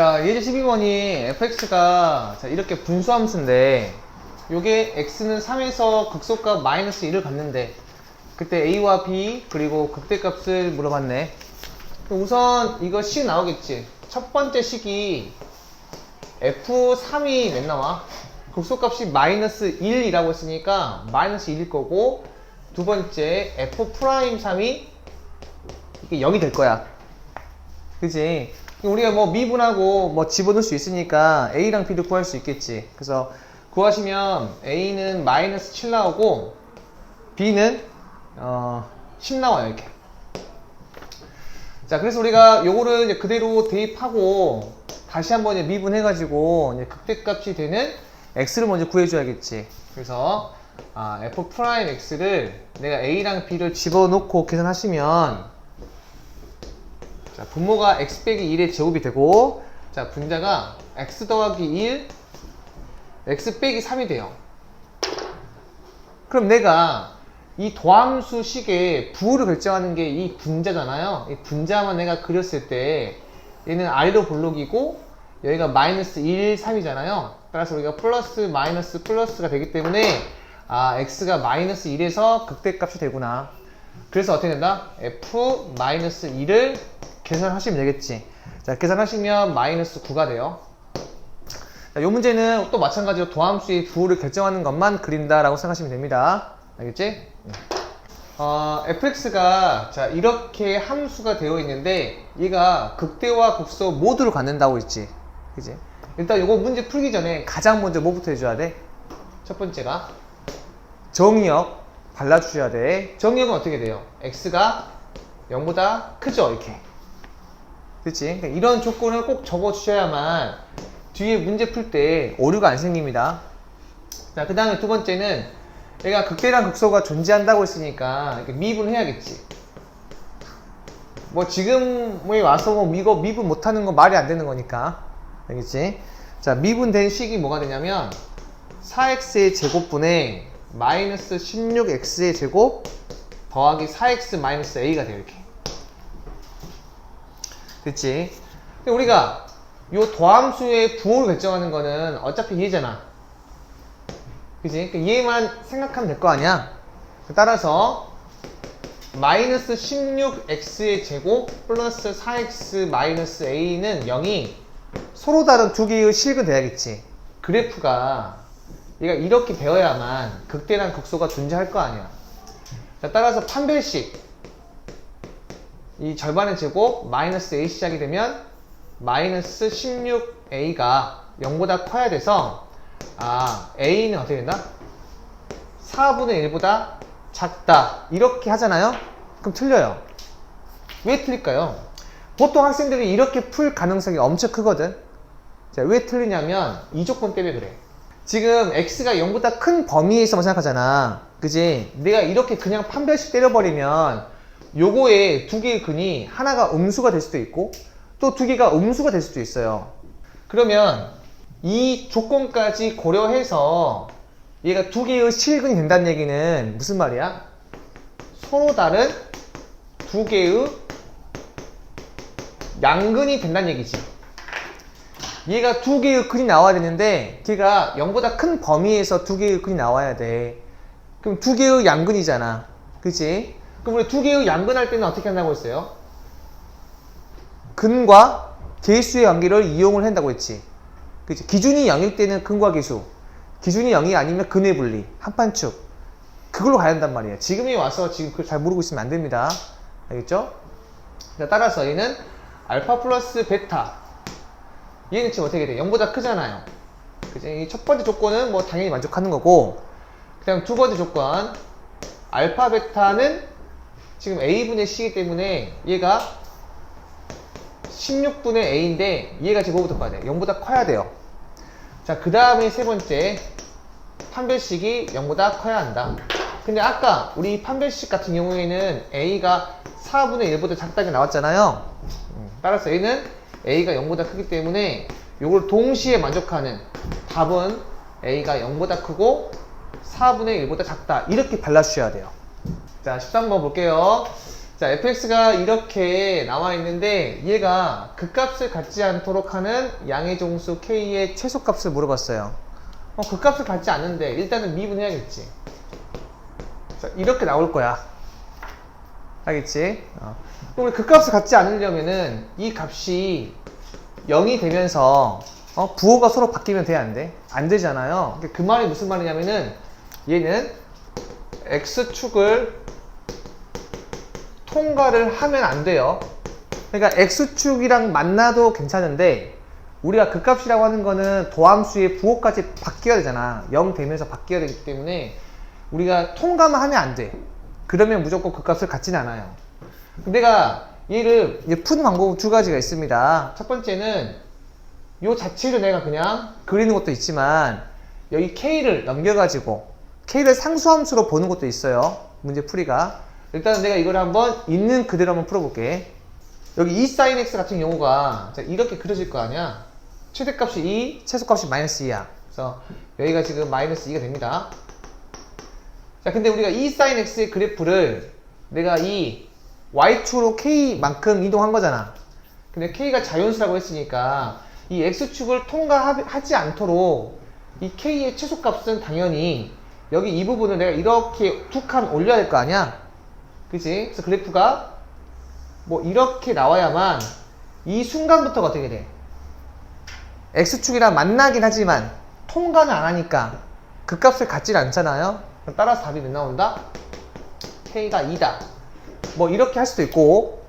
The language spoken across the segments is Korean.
자, 예제 12번이 fx가 자, 이렇게 분수함수인데 요게 x는 3에서 극소값 마이너스 1을 갖는데 그때 a와 b 그리고 극대값을 물어봤네. 우선 이거 식 나오겠지. 첫 번째 식이 f3이 몇 나와? 극소값이 마이너스 1이라고 했으니까 마이너스 1일 거고 두 번째 f'3이 이게 0이 될 거야. 그지? 우리가 뭐 미분하고 뭐 집어넣을 수 있으니까 A랑 B를 구할 수 있겠지. 그래서 구하시면 A는 마이너스 7 나오고 B는 어, 10 나와요, 이렇게. 자, 그래서 우리가 요거를 이제 그대로 대입하고 다시 한번 이제 미분해가지고 이제 극대값이 되는 X를 먼저 구해줘야겠지. 그래서 아, F 프라임 X를 내가 A랑 B를 집어넣고 계산하시면 자, 분모가 x 빼기 1의 제곱이 되고 자, 분자가 x 더하기 1 x 빼기 3이 돼요. 그럼 내가 이 도함수 식의 부호를 결정하는 게 이 분자잖아요. 이 분자만 내가 그렸을 때 얘는 R로 볼록이고 여기가 마이너스 1, 3이잖아요. 따라서 우리가 플러스 마이너스 플러스가 되기 때문에 아 x가 마이너스 1에서 극대값이 되구나. 그래서 어떻게 된다? f 마이너스 2를 계산하시면 되겠지. 자, 계산하시면 마이너스 9가 돼요. 자, 이 문제는 또 마찬가지로 도함수의 부호를 결정하는 것만 그린다 라고 생각하시면 됩니다. 알겠지? 어, fx가 자 이렇게 함수가 되어 있는데 얘가 극대와 극소 모두를 갖는다고 했지. 그지? 일단 이거 문제 풀기 전에 가장 먼저 뭐부터 해줘야 돼? 첫 번째가 정의역 발라주셔야 돼. 정의역은 어떻게 돼요? x가 0보다 크죠? 이렇게. 그치? 그러니까 이런 조건을 꼭 적어주셔야만 뒤에 문제 풀 때 오류가 안 생깁니다. 자, 그 다음에 두 번째는 얘가 극대랑 극소가 존재한다고 했으니까 미분해야겠지. 뭐 지금에 와서 뭐 이거 미분 못하는 건 말이 안 되는 거니까. 알겠지? 자, 미분된 식이 뭐가 되냐면 4x의 제곱분에 마이너스 16x의 제곱 더하기 4x 마이너스 a가 돼요, 이렇게. 됐지? 근데 우리가 요 도함수의 부호를 결정하는 거는 어차피 얘잖아. 그지? 그러니까 얘만 생각하면 될 거 아니야? 따라서 마이너스 16x의 제곱 플러스 4x 마이너스 a는 0이 서로 다른 두 개의 실근 돼야겠지. 그래프가 얘가 이렇게 되어야만 극대랑 극소가 존재할 거 아니야. 자, 따라서 판별식 이 절반의 제곱 마이너스 a 시작이 되면 마이너스 16a가 0보다 커야 돼서 아 a는 어떻게 된다? 4분의 1보다 작다 이렇게 하잖아요 그럼 틀려요 왜 틀릴까요? 보통 학생들이 이렇게 풀 가능성이 엄청 크거든 자, 왜 틀리냐면 이 조건 때문에 그래 지금 x가 0보다 큰 범위에서만 생각하잖아 그지? 내가 이렇게 그냥 판별식 때려버리면 요거에 두 개의 근이 하나가 음수가 될 수도 있고 또 두 개가 음수가 될 수도 있어요. 그러면 이 조건까지 고려해서 얘가 두 개의 실근이 된다는 얘기는 무슨 말이야? 서로 다른 두 개의 양근이 된다는 얘기지. 얘가 두 개의 근이 나와야 되는데 걔가 0보다 큰 범위에서 두 개의 근이 나와야 돼. 그럼 두 개의 양근이잖아. 그치? 그럼 우리 두 개의 양근할 때는 어떻게 한다고 했어요? 근과 개수의 관계를 이용을 한다고 했지. 그치? 기준이 0일 때는 근과 개수. 기준이 0이 아니면 근의 분리. 한판축. 그걸로 가야 한단 말이에요. 지금이 와서 지금 그걸 잘 모르고 있으면 안 됩니다. 알겠죠? 자, 따라서 얘는 알파 플러스 베타. 얘는 지금 어떻게 돼? 0보다 크잖아요. 그치? 첫 번째 조건은 뭐 당연히 만족하는 거고, 그 다음 두 번째 조건. 알파 베타는 지금 a분의 c이기 때문에 얘가 16분의 a인데 얘가 지금 뭐부터 커야 돼? 0보다 커야 돼요. 자, 그 다음에 세 번째 판별식이 0보다 커야 한다. 근데 아까 우리 판별식 같은 경우에는 a가 4분의 1보다 작다게 나왔잖아요. 음, 따라서 a는 a가 0보다 크기 때문에 이걸 동시에 만족하는 답은 a가 0보다 크고 4분의 1보다 작다. 이렇게 발라주셔야 돼요. 자, 13번 볼게요. 자, fx가 이렇게 나와 있는데 얘가 그 값을 갖지 않도록 하는 양의 종수 k의 최소값을 물어봤어요. 어, 그 값을 갖지 않는데 일단은 미분해야겠지. 자, 이렇게 나올 거야. 알겠지? 어. 그럼 그 값을 갖지 않으려면은 이 값이 0이 되면서 어, 부호가 서로 바뀌면 돼, 안 돼? 안 되잖아요. 그그 말이 무슨 말이냐면은 얘는 x축을 통과를 하면 안 돼요. 그러니까 x축이랑 만나도 괜찮은데 우리가 그 값이라고 하는 거는 도함수의 부호까지 바뀌어야 되잖아. 0 되면서 바뀌어야 되기 때문에 우리가 통과만 하면 안 돼. 그러면 무조건 그 값을 갖지는 않아요. 내가 얘를 푸는 방법 두 가지가 있습니다. 첫 번째는 요 자체를 내가 그냥 그리는 것도 있지만 여기 k를 넘겨가지고 k를 상수함수로 보는 것도 있어요. 문제 풀이가. 일단은 내가 이걸 한번 있는 그대로 한번 풀어볼게. 여기 2 sin x 같은 경우가 자, 이렇게 그려질 거 아니야. 최대값이 2, 최소값이 마이너스 2야. 그래서 여기가 지금 마이너스 2가 됩니다. 자, 근데 우리가 2 sin x의 그래프를 내가 이 y축으로 k만큼 이동한 거잖아. 근데 k가 자연수라고 했으니까 이 x축을 통과하지 않도록 이 k의 최소값은 당연히 여기 이 부분을 내가 이렇게 두칸 올려야 될 거 아니야? 그지? 그래서 그래프가 뭐 이렇게 나와야만 이 순간부터가 어떻게 돼? x축이랑 만나긴 하지만 통과는 안 하니까 그 값을 갖질 않잖아요? 따라서 답이 몇 나온다? k가 2다. 뭐 이렇게 할 수도 있고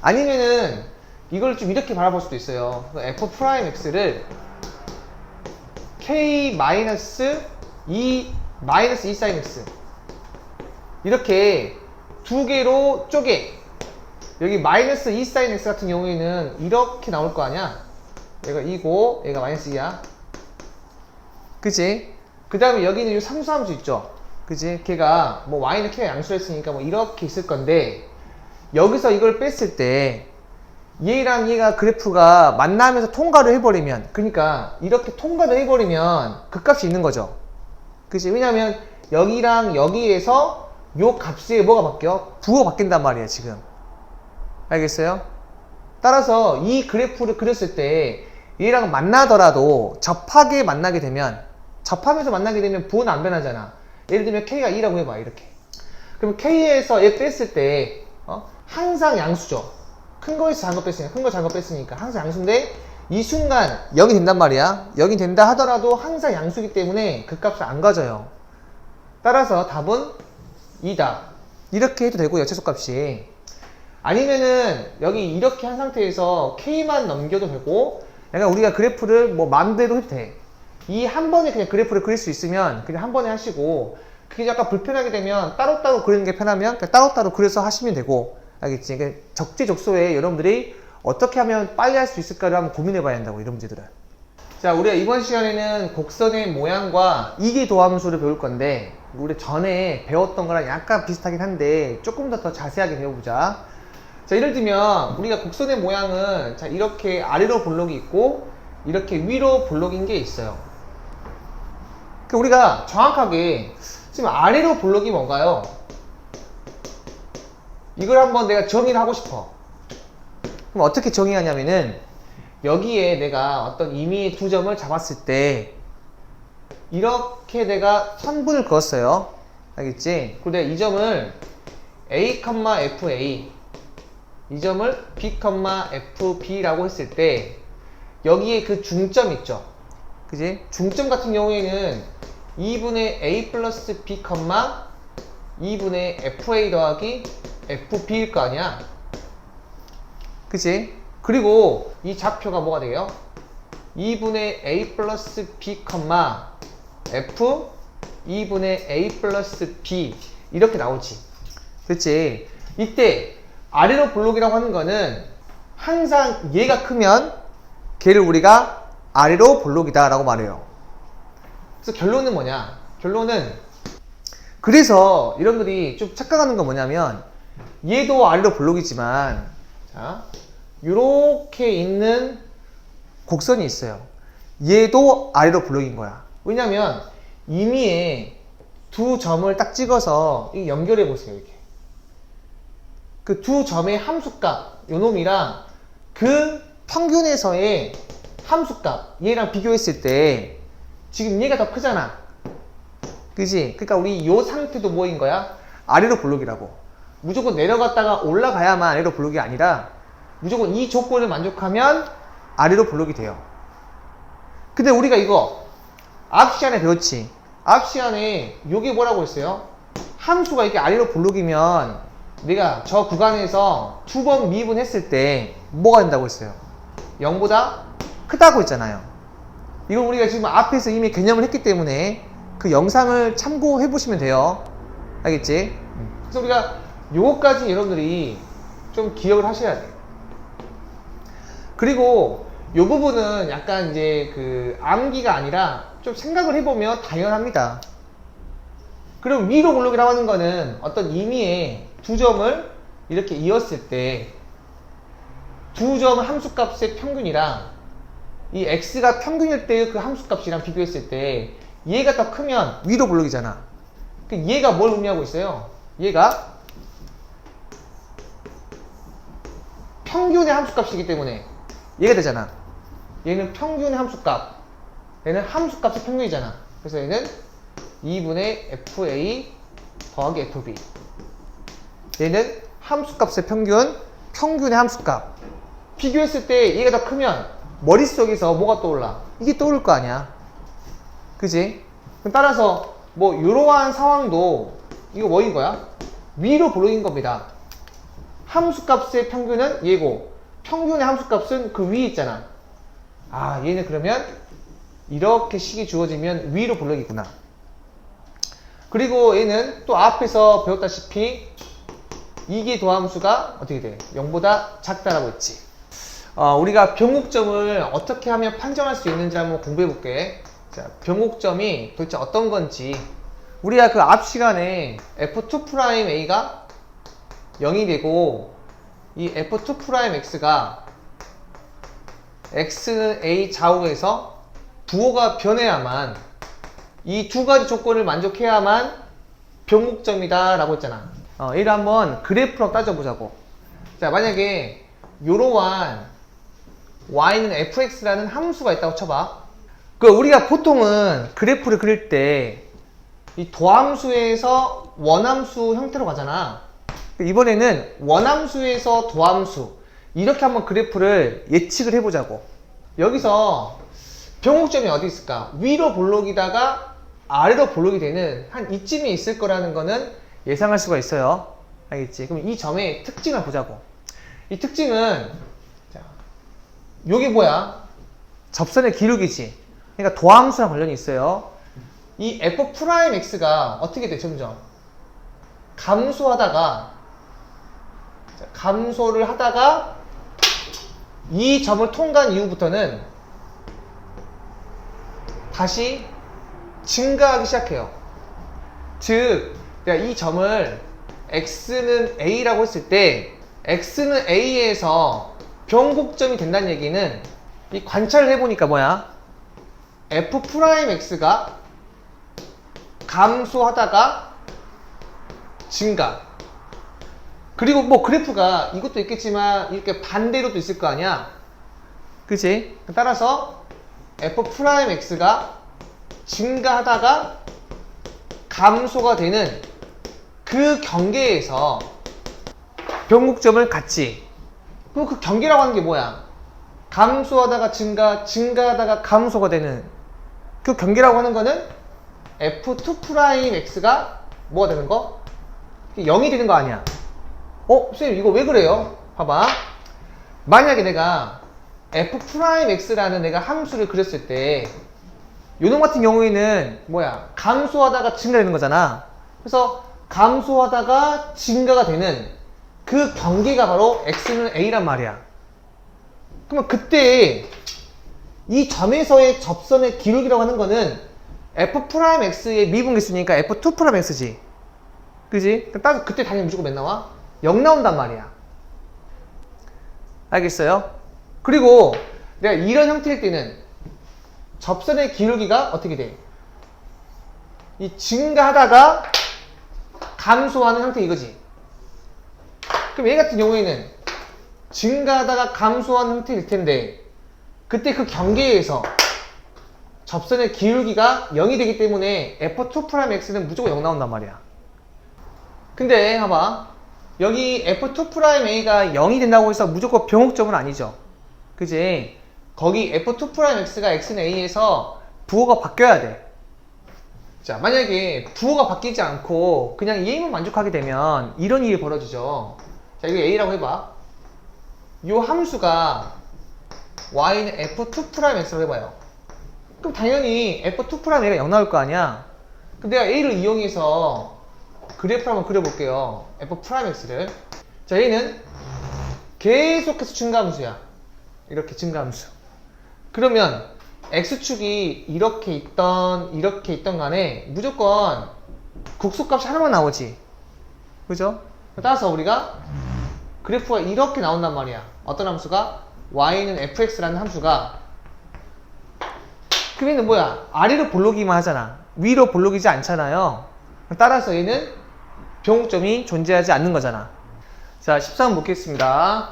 아니면은 이걸 좀 이렇게 바라볼 수도 있어요. f 프라임 x를 k 마이너스 2 마이너스 2 sin x 이렇게 두 개로 쪼개 여기 마이너스 2 sin x 같은 경우에는 이렇게 나올 거 아니야? 얘가 2고 얘가 마이너스 2야. 그치? 그 다음에 여기는 이 상수함수 있죠? 그치? 걔가 뭐 y는 k가 양수를 했으니까 뭐 이렇게 있을 건데 여기서 이걸 뺐을 때 얘랑 얘가 그래프가 만나면서 통과를 해버리면 그러니까 이렇게 통과를 해버리면 그 값이 있는 거죠. 그치? 왜냐면 여기랑 여기에서 요 값에 뭐가 바뀌어? 부호가 바뀐단 말이야 지금. 알겠어요? 따라서 이 그래프를 그렸을 때 얘랑 만나더라도 접하게 만나게 되면 접하면서 만나게 되면 부호는 안 변하잖아. 예를 들면 k가 2라고 해봐 이렇게. 그럼 k에서 얘 뺐을 때 어? 항상 양수죠. 큰 거에서 작은 거 뺐으니까 큰거 작은 거 뺐으니까 항상 양수인데 이 순간 0이 된단 말이야. 0이 된다 하더라도 항상 양수기 때문에 그 값을 안 가져요. 따라서 답은 2다. 이렇게 해도 되고 여체소값이 아니면은 여기 이렇게 한 상태에서 k만 넘겨도 되고 그러니까 우리가 그래프를 뭐 마음대로 해도 돼. 이 한 번에 그냥 그래프를 그릴 수 있으면 그냥 한 번에 하시고 그게 약간 불편하게 되면 따로따로 그리는 게 편하면 따로따로 그려서 하시면 되고 알겠지? 그러니까 적재적소에 여러분들이 어떻게 하면 빨리 할 수 있을까를 한번 고민해 봐야 한다고 이런 문제들은 자 우리가 이번 시간에는 곡선의 모양과 이기 도함수를 배울 건데 우리 전에 배웠던 거랑 약간 비슷하긴 한데 조금 더 더 자세하게 배워보자 자 예를 들면 우리가 곡선의 모양은 자 이렇게 아래로 볼록이 있고 이렇게 위로 볼록인 게 있어요 그 우리가 정확하게 지금 아래로 볼록이 뭔가요? 이걸 한번 내가 정의를 하고 싶어. 그럼 어떻게 정의하냐면은 여기에 내가 어떤 임의의 두 점을 잡았을 때 이렇게 내가 선분을 그었어요. 알겠지? 그리고 이 점을 a, fa 이 점을 b, fb라고 했을 때 여기에 그 중점 있죠? 그지? 중점 같은 경우에는 2분의 a 플러스 b, 2분의 fa 더하기 fb일 거 아니야? 그치? 그리고 이 좌표가 뭐가 돼요? 2분의 a 플러스 b, f 2분의 a 플러스 b 이렇게 나오지. 그치? 이때 아래로 볼록이라고 하는 거는 항상 얘가 크면 걔를 우리가 아래로 볼록이다 라고 말해요. 그래서 결론은 뭐냐? 결론은 그래서 여러분들이 좀 착각하는 건 뭐냐면 얘도 아래로 볼록이지만 자 이렇게 있는 곡선이 있어요. 얘도 아래로 볼록인 거야. 왜냐면 임의에 두 점을 딱 찍어서 연결해 보세요 이렇게. 그 두 점의 함수값 요 놈이랑 그 평균에서의 함수값 얘랑 비교했을 때 지금 얘가 더 크잖아 그지? 그러니까 우리 요 상태도 뭐인 거야? 아래로 볼록이라고 무조건 내려갔다가 올라가야만 아래로 볼록이 아니라 무조건 이 조건을 만족하면 아래로 볼록이 돼요 근데 우리가 이거 앞 시간에 배웠지 앞 시간에 요게 뭐라고 했어요? 함수가 이렇게 아래로 볼록이면 내가 저 구간에서 두 번 미분했을 때 뭐가 된다고 했어요? 0보다 크다고 했잖아요. 이건 우리가 지금 앞에서 이미 개념을 했기 때문에 그 영상을 참고해 보시면 돼요. 알겠지? 그래서 우리가 요거까지 여러분들이 좀 기억을 하셔야 돼요. 그리고 요 부분은 약간 이제 그 암기가 아니라 좀 생각을 해보면 당연합니다. 그럼 위로 볼록이라고 하는 거는 어떤 의미의 두 점을 이렇게 이었을 때 두 점 함수값의 평균이랑 이 x가 평균일 때의 그 함수값이랑 비교했을 때 얘가 더 크면 위로 볼록이잖아. 그 얘가 뭘 의미하고 있어요? 얘가 평균의 함수값이기 때문에 얘가 되잖아. 얘는 평균의 함수값. 얘는 함수값의 평균이잖아. 그래서 얘는 2분의 fa 더하기 fb. 얘는 함수값의 평균, 평균의 함수값. 비교했을 때 얘가 더 크면 머릿속에서 뭐가 떠올라? 이게 떠오를 거 아니야. 그지? 따라서 뭐 이러한 상황도 이거 뭐인 거야? 위로 볼록인 겁니다. 함수값의 평균은 얘고 평균의 함수값은 그 위에 있잖아. 아 얘는 그러면 이렇게 식이 주어지면 위로 볼록이구나. 그리고 얘는 또 앞에서 배웠다시피 이게 도함수가 어떻게 돼? 0보다 작다라고 했지. 어, 우리가 병목점을 어떻게 하면 판정할 수 있는지 한번 공부해 볼게. 자, 병목점이 도대체 어떤 건지. 우리가 그 앞 시간에 f2'a가 0이 되고 이 f2'x가 x는 a 좌우에서 부호가 변해야만 이 두 가지 조건을 만족해야만 병목점이다 라고 했잖아. 어, 이를 한번 그래프로 따져보자고. 자 만약에 요러한 y는 fx라는 함수가 있다고 쳐봐. 그 우리가 보통은 그래프를 그릴 때 이 도함수에서 원함수 형태로 가잖아 이번에는 원함수에서 도함수. 이렇게 한번 그래프를 예측을 해보자고. 여기서 병목점이 어디 있을까? 위로 볼록이다가 아래로 볼록이 되는 한 이쯤에 있을 거라는 거는 예상할 수가 있어요. 알겠지? 그럼 이 점의 특징을 보자고. 이 특징은 자, 요게 뭐야? 접선의 기울기지. 그러니까 도함수랑 관련이 있어요. 이 f'x가 어떻게 돼 점점? 감소하다가 자, 감소를 하다가 이 점을 통과한 이후부터는 다시 증가하기 시작해요. 즉, 내가 이 점을 x는 a라고 했을 때 x는 a에서 변곡점이 된다는 얘기는 이 관찰을 해보니까 뭐야? f'x가 감소하다가 증가. 그리고 뭐 그래프가 이것도 있겠지만 이렇게 반대로도 있을 거 아니야. 그치? 따라서 f'x가 증가하다가 감소가 되는 그 경계에서 변곡점을 갖지. 그럼 그 경계라고 하는 게 뭐야? 감소하다가 증가, 증가하다가 감소가 되는 그 경계라고 하는 거는 f2'x가 뭐가 되는 거? 0이 되는 거 아니야. 어? 선생님 이거 왜 그래요? 봐봐. 만약에 내가 f'x라는 내가 함수를 그렸을 때 요놈 같은 경우에는 뭐야? 감소하다가 증가되는 거잖아. 그래서 감소하다가 증가가 되는 그 경계가 바로 x는 a란 말이야. 그러면 그때 이 점에서의 접선의 기울기라고 하는 거는 f'x의 미분계수니까 f2'x지. 그지? 따라서 그때 당연히 무조건 몇 나와? 0 나온단 말이야. 알겠어요? 그리고 내가 이런 형태일 때는 접선의 기울기가 어떻게 돼? 이 증가하다가 감소하는 형태 이거지. 그럼 얘 같은 경우에는 증가하다가 감소한 형태일 텐데 그때 그 경계에서 접선의 기울기가 0이 되기 때문에 f2'x는 무조건 0 나온단 말이야. 근데 봐봐. 여기 f2'a가 0이 된다고 해서 무조건 병목점은 아니죠. 그지? 거기 f2'x가 x는 a에서 부호가 바뀌어야 돼. 자, 만약에 부호가 바뀌지 않고 그냥 a만 만족하게 되면 이런 일이 벌어지죠. 자, 이거 a라고 해봐. 요 함수가 y는 f2'x라고 해봐요. 그럼 당연히 f2'가 0 나올 거 아니야? 그럼 내가 a를 이용해서 그래프를 한번 그려볼게요. f'x를. 자, 얘는 계속해서 증가함수야. 이렇게 증가함수. 그러면 x축이 이렇게 있던 이렇게 있던 간에 무조건 국수값이 하나만 나오지. 그죠? 따라서 우리가 그래프가 이렇게 나온단 말이야. 어떤 함수가? y는 fx라는 함수가 그럼 얘는 뭐야? 아래로 볼록이만 하잖아. 위로 볼록이지 않잖아요. 따라서 얘는 병목점이 존재하지 않는 거잖아. 자, 13번 보겠습니다.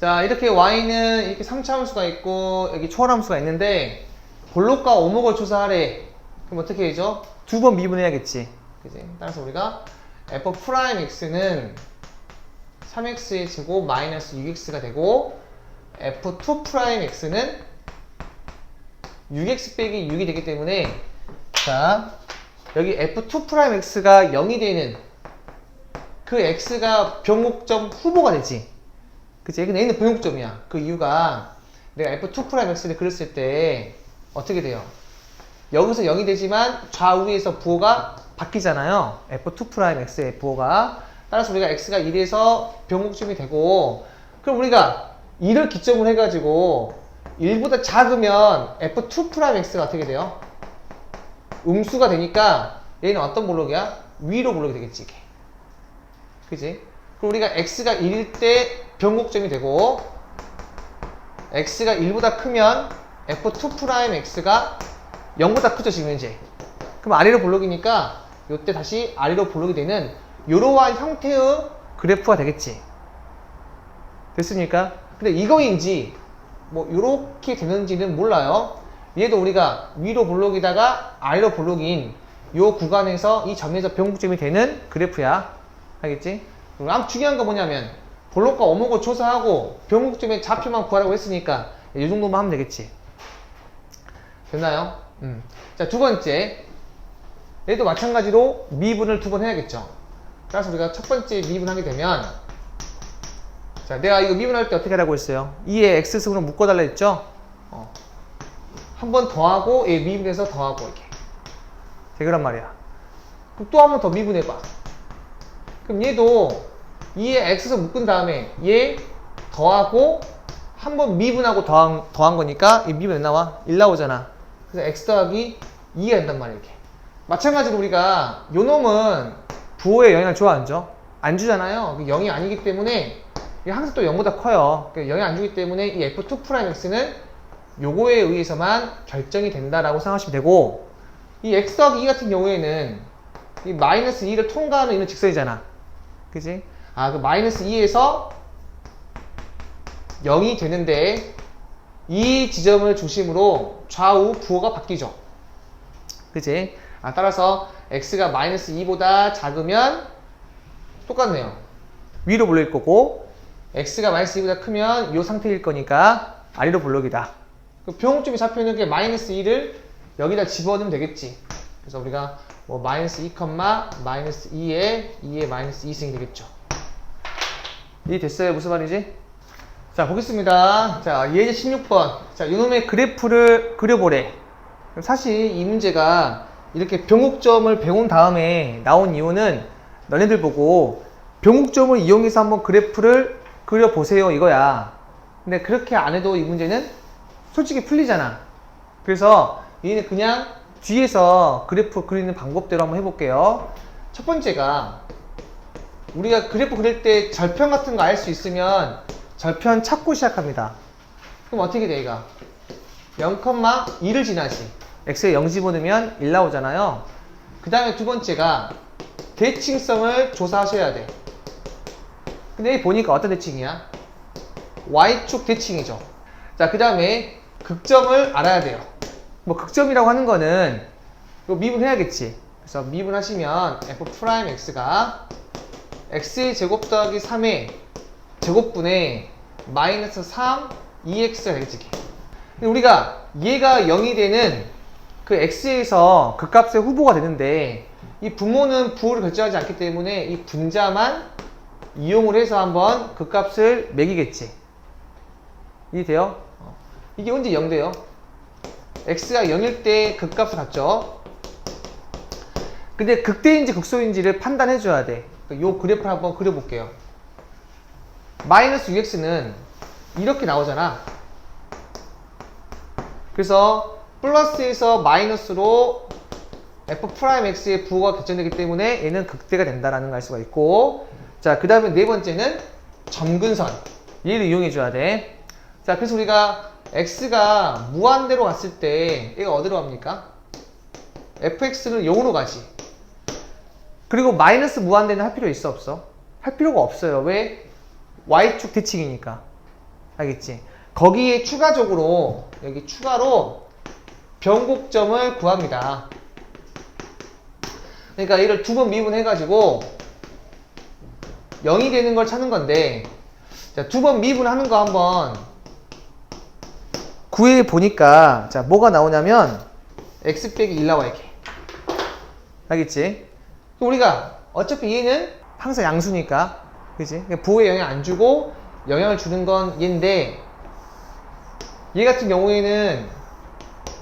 자, 이렇게 y는 이렇게 3차 함수가 있고 여기 초월 함수가 있는데 볼록과 오목을 조사하래. 그럼 어떻게 되죠? 두 번 미분해야겠지. 그지? 따라서 우리가 f'x는 3x의 제곱 마이너스 6x가 되고 f2'x는 6x 빼기 6이 되기 때문에 자 여기 f2'x가 0이 되는 그 x가 병목점 후보가 되지 그치? 근데 얘는 병목점이야 그 이유가 내가 f2'x를 그렸을 때 어떻게 돼요? 여기서 0이 되지만 좌우에서 부호가 바뀌잖아요 f2'x의 부호가 따라서 우리가 x가 1에서 병목점이 되고 그럼 우리가 1을 기점으로 해가지고 1보다 작으면 f2'x가 어떻게 돼요? 음수가 되니까 얘는 어떤 볼록이야? 위로 볼록이 되겠지 그지? 그럼 우리가 x가 1일 때 변곡점이 되고 x가 1보다 크면 f2'x가 0보다 크죠 지금 현재 그럼 아래로 볼록이니까 이때 다시 아래로 볼록이 되는 이러한 형태의 그래프가 되겠지 됐습니까? 근데 이거인지 뭐 이렇게 되는지는 몰라요. 얘도 우리가 위로 볼록이다가 아래로 볼록인 요 구간에서 이 점에서 변곡점이 되는 그래프야. 알겠지? 그럼 중요한 거 뭐냐면 볼록과 오목을 조사하고 변곡점의 좌표만 구하라고 했으니까 이 정도만 하면 되겠지. 됐나요? 음. 자, 두 번째. 얘도 마찬가지로 미분을 두 번 해야겠죠. 따라서 우리가 첫 번째 미분하게 되면 자, 내가 이거 미분할 때 어떻게 하라고 했어요? 2의 x승으로 묶어달라 했죠? 어. 한 번 더하고 얘 미분해서 더하고 이렇게 되그란 말이야. 그럼 또 한 번 더 미분해봐. 그럼 얘도 2의 x승 묶은 다음에 얘 더하고 한 번 미분하고 더한, 더한 거니까 이 미분 왜 나와? 1 나오잖아. 그래서 x 더하기 2가 된단 말이야 이렇게. 마찬가지로 우리가 요 놈은 부호의 영향을 줘 안 줘? 안 주잖아요. 0이 아니기 때문에 이게 항상 또 0보다 커요. 그러니까 0이 안 주기 때문에 이 F2'X는 요거에 의해서만 결정이 된다라고 생각하시면 되고 이 X 더하기 2 같은 경우에는 이 마이너스 2를 통과하는 이런 직선이잖아. 그지? 아, 그 마이너스 2에서 0이 되는데 이 지점을 중심으로 좌우 부호가 바뀌죠. 그지? 아, 따라서 x가 마이너스 2보다 작으면 똑같네요. 위로 불릴 거고 x가 마이너스 2보다 크면 이 상태일 거니까 아래로 볼록이다. 그 병목점이 잡혀 있는 게 마이너스 2를 여기다 집어넣으면 되겠지. 그래서 우리가 뭐 마이너스 2, 마이너스 2에 2에 마이너스 2승이 되겠죠. 이해 됐어요? 무슨 말이지? 자, 보겠습니다. 자, 예제 16번. 자, 이놈의 그래프를 그려보래. 사실 이 문제가 이렇게 병목점을 배운 다음에 나온 이유는 너네들 보고 병목점을 이용해서 한번 그래프를 그려보세요 이거야 근데 그렇게 안 해도 이 문제는 솔직히 풀리잖아 그래서 얘는 그냥 뒤에서 그래프 그리는 방법대로 한번 해볼게요 첫 번째가 우리가 그래프 그릴 때 절편 같은 거 알 수 있으면 절편 찾고 시작합니다 그럼 어떻게 돼 얘가 0,2를 지나지 x에 0 집어넣으면 1 나오잖아요 그 다음에 두 번째가 대칭성을 조사하셔야 돼 근데 여기 보니까 어떤 대칭이야? Y축 대칭이죠. 자, 그 다음에 극점을 알아야 돼요. 뭐 극점이라고 하는 거는 이거 미분해야겠지. 그래서 미분하시면 f'x가 x의 제곱 더하기 3의 제곱분의 마이너스 3 2x가 되겠지. 근데 우리가 얘가 0이 되는 그 x에서 그 값의 후보가 되는데 이 부모는 부호를 결정하지 않기 때문에 이 분자만 이용을 해서 한번 그 값을 매기겠지. 이해돼요? 어. 이게 언제 0 돼요? X가 0일 때그 값을 갖죠. 근데 극대인지 극소인지를 판단해 줘야 돼. 그요 그래프를 한번 그려볼게요. 마이너스 6x는 이렇게 나오잖아. 그래서 플러스에서 마이너스로 f'x의 부호가 결정되기 때문에 얘는 극대가 된다라는 걸 알 수가 있고 자, 그 다음에 네 번째는 점근선. 얘를 이용해 줘야 돼. 자, 그래서 우리가 x가 무한대로 갔을 때 얘가 어디로 갑니까? fx는 0으로 가지. 그리고 마이너스 무한대는 할 필요 있어 없어? 할 필요가 없어요. 왜? y축 대칭이니까. 알겠지? 거기에 추가적으로 여기 추가로 변곡점을 구합니다. 그러니까 얘를 두 번 미분해가지고 0이 되는 걸 찾는 건데 자, 두번 미분하는 거 한번 구해 보니까 자, 뭐가 나오냐면 x 빼기 1 나와 이렇게. 알겠지? 우리가 어차피 얘는 항상 양수니까 그지? 부호에 영향 안 주고 영향을 주는 건 얘인데 얘 같은 경우에는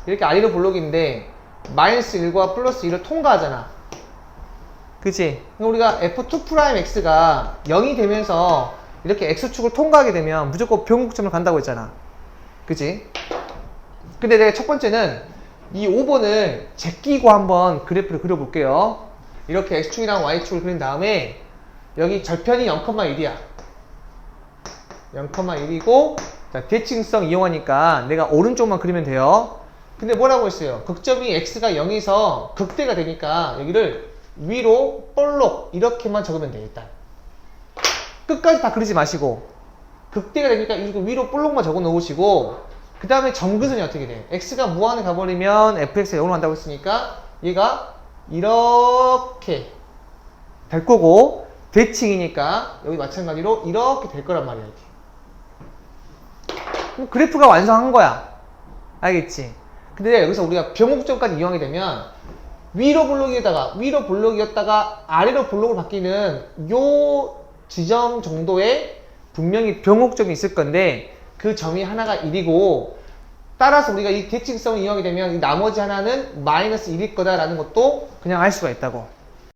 이렇게 아래로 볼록인데 마이너스 1과 플러스 1을 통과하잖아. 그치? 우리가 f2'x가 0이 되면서 이렇게 x축을 통과하게 되면 무조건 변곡점을 간다고 했잖아. 그치? 근데 내가 첫 번째는 이 5번을 제끼고 한번 그래프를 그려볼게요. 이렇게 x축이랑 y축을 그린 다음에 여기 절편이 0,1이야. 0,1이고 자, 대칭성 이용하니까 내가 오른쪽만 그리면 돼요. 근데 뭐라고 했어요? 극점이 x가 0에서 극대가 되니까 여기를 위로 볼록 이렇게만 적으면 돼 일단. 끝까지 다 그리지 마시고 극대가 되니까 이거 위로 볼록만 적어 놓으시고 그 다음에 점근선이 어떻게 돼? x가 무한에 가버리면 fx가 0으로 간다고 했으니까 얘가 이렇게 될 거고 대칭이니까 여기 마찬가지로 이렇게 될 거란 말이야. 그럼 그래프가 완성한 거야. 알겠지? 근데 여기서 우리가 병목점까지 이용하게 되면 위로 볼록이었다가 위로 볼록이었다가 아래로 볼록으로 바뀌는 요 지점 정도에 분명히 병목점이 있을 건데 그 점이 하나가 1이고 따라서 우리가 이 대칭성을 이용하게 되면 이 나머지 하나는 마이너스 1일 거다라는 것도 그냥 알 수가 있다고.